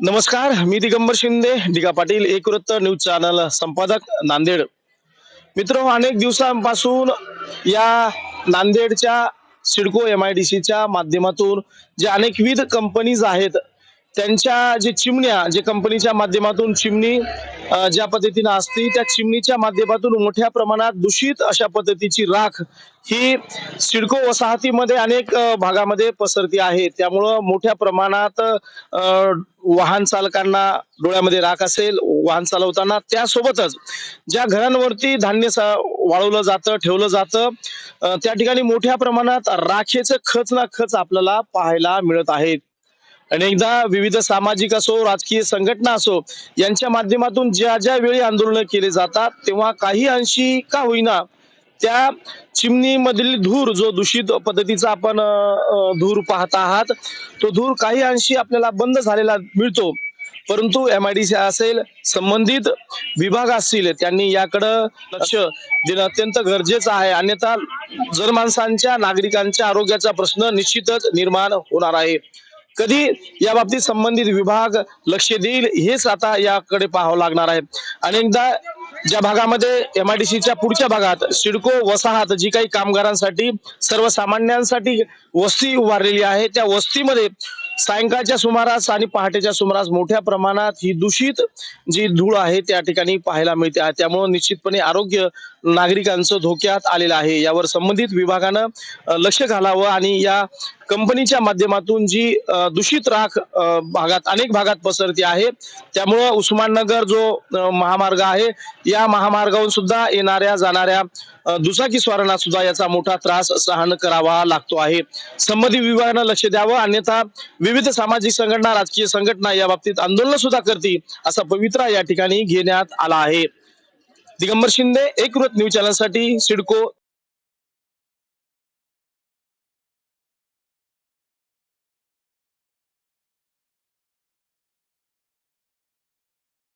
नमस्कार मी दिगंबर शिंदे दिगा पाटील एक वृत्त न्यूज चॅनल संपादक नांदेड. मित्र अनेक दिवसांपासून या नांदेडच्या सिडको एम आय डी सीच्या माध्यमातून जे अनेकविध कंपनीज आहेत त्यांच्या जे चिमण्या जे कंपनीच्या माध्यमातून चिमणी ज्या पद्धतीनं असती त्या चिमणीच्या माध्यमातून मोठ्या प्रमाणात दूषित अशा पद्धतीची राख ही सिडको वसाहतीमध्ये अनेक भागामध्ये पसरती आहे. त्यामुळं मोठ्या प्रमाणात वाहन चालकांना डोळ्यामध्ये राख असेल वाहन चालवताना त्यासोबतच ज्या घरांवरती धान्य सा- वाळवलं जातं ठेवलं जातं त्या ठिकाणी मोठ्या प्रमाणात राखेचं खच ना खच आपल्याला पाहायला मिळत आहेत अनेकदा विविध सामाजिक असो राजकीय संघटना असो यांच्या माध्यमातून ज्या ज्या वेळी आंदोलनं केले जातात तेव्हा काही अंशी का होईना त्या चिमणीमधील धूर जो दूषित पद्धतीचा आपण धूर पाहत आहात तो धूर काही अंशी आपल्याला बंद झालेला मिळतो. परंतु एम आय डी सी असेल संबंधित विभाग असतील त्यांनी याकडं लक्ष देणं अत्यंत गरजेचं आहे. अन्यथा जर माणसांच्या नागरिकांच्या आरोग्याचा प्रश्न निश्चितच निर्माण होणार आहे. कधी या बाबतीत संबंधित विभाग लक्ष देईल हेच आता याकडे पाहावं लागणार आहे. अनेकदा ज्या भागामध्ये एम आय डी सीच्या पुढच्या भागात सिडको वसाहत जी काही कामगारांसाठी सर्वसामान्यांसाठी वस्ती उभारलेली आहे त्या वस्तीमध्ये सायंकाळच्या सुमारास आणि पहाटेच्या सुमारास मोठ्या प्रमाणात ही दूषित जी धूळ आहे त्या ठिकाणी पाहायला मिळते त्यामुळं त्यामुळे निश्चितपणे आरोग्य नागरिकांचं धोक्यात आलेलं आहे. यावर संबंधित विभागानं लक्ष घालावं आणि या कंपनीच्या माध्यमातून जी दूषित राख भागात अनेक भागात पसरती आहे त्यामुळं उस्माननगर जो महामार्ग आहे या महामार्गावरून सुद्धा येणाऱ्या जाणाऱ्या दुचाकी स्वारांना सुद्धा याचा मोठा त्रास सहन करावा लागतो आहे. संबंधित विभागानं लक्ष द्यावं अन्यथा विविध सामाजिक संघटना राजकीय संघटना या बाबतीत आंदोलन सुद्धा करतील असा पवित्रा या ठिकाणी घेण्यात आला आहे. दिगंबर शिंदे एक वृत्त न्यूज चॅनलसाठी सिडको